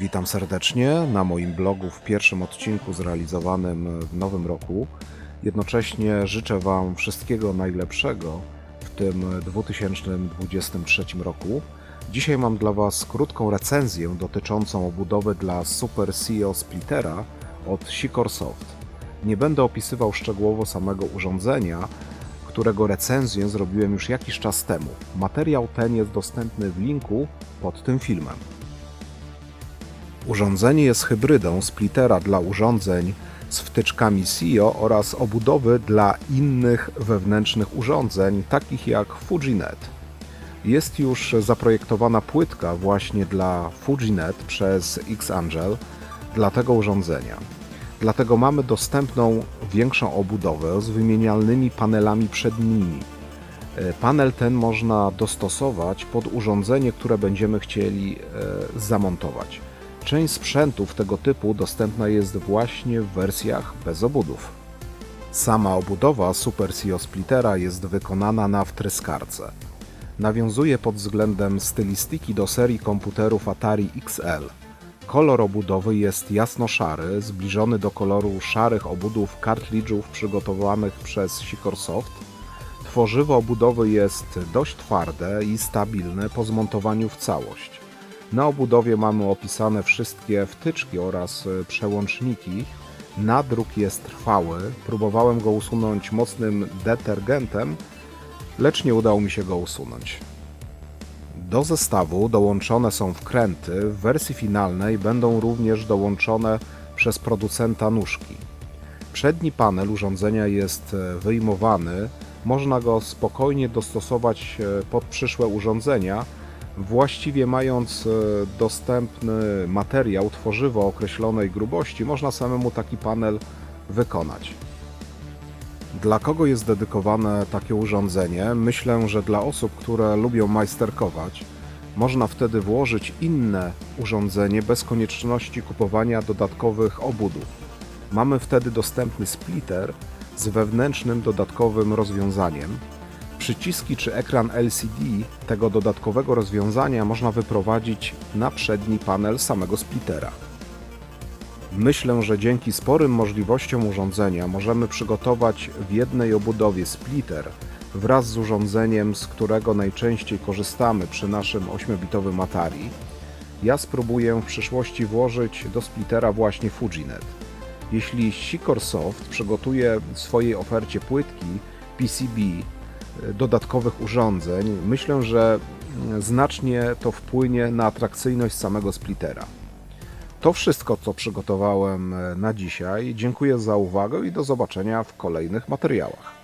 Witam serdecznie na moim blogu w pierwszym odcinku zrealizowanym w nowym roku. Jednocześnie życzę Wam wszystkiego najlepszego w tym 2023 roku. Dzisiaj mam dla Was krótką recenzję dotyczącą obudowy dla Super CEO Splittera od Sikorsoft. Nie będę opisywał szczegółowo samego urządzenia, którego recenzję zrobiłem już jakiś czas temu. Materiał ten jest dostępny w linku pod tym filmem. Urządzenie jest hybrydą splittera dla urządzeń z wtyczkami SIO oraz obudowy dla innych wewnętrznych urządzeń, takich jak FujiNet. Jest już zaprojektowana płytka właśnie dla FujiNet przez Xangel dla tego urządzenia. Dlatego mamy dostępną większą obudowę z wymienialnymi panelami przednimi. E, Panel ten można dostosować pod urządzenie, które będziemy chcieli e, zamontować. Część sprzętów tego typu dostępna jest właśnie w wersjach bez obudów. Sama obudowa Super CEO Splittera jest wykonana na wtryskarce. Nawiązuje pod względem stylistyki do serii komputerów Atari XL. Kolor obudowy jest jasno-szary, zbliżony do koloru szarych obudów kartridżów przygotowanych przez Sikorsoft. Tworzywo obudowy jest dość twarde i stabilne po zmontowaniu w całość. Na obudowie mamy opisane wszystkie wtyczki oraz e, przełączniki. Nadruk jest trwały. Próbowałem go usunąć mocnym detergentem, lecz nie udało mi się go usunąć. Do zestawu dołączone są wkręty. W wersji finalnej będą również dołączone przez producenta nóżki. Przedni panel urządzenia jest e, wyjmowany. Można go spokojnie dostosować e, pod przyszłe urządzenia, właściwie mając e, dostępny materiał, tworzywo określonej grubości, można samemu taki panel wykonać. Dla kogo jest dedykowane takie urządzenie? Myślę, że dla osób, które lubią majsterkować, można wtedy włożyć inne urządzenie bez konieczności kupowania dodatkowych obudów. Mamy wtedy dostępny splitter z wewnętrznym dodatkowym rozwiązaniem. Przyciski czy ekran LCD tego dodatkowego rozwiązania można wyprowadzić na przedni panel samego splittera. Myślę, że dzięki sporym możliwościom urządzenia możemy przygotować w jednej obudowie splitter wraz z urządzeniem, z którego najczęściej korzystamy przy naszym 8-bitowym Atari. Ja spróbuję w przyszłości włożyć do splittera właśnie FujiNet. Jeśli Sikorsoft przygotuje w swojej ofercie płytki PCB dodatkowych urządzeń, myślę, że mm, znacznie to wpłynie na atrakcyjność samego splittera. To wszystko, co przygotowałem e, na dzisiaj. Dziękuję za uwagę i do zobaczenia w kolejnych materiałach.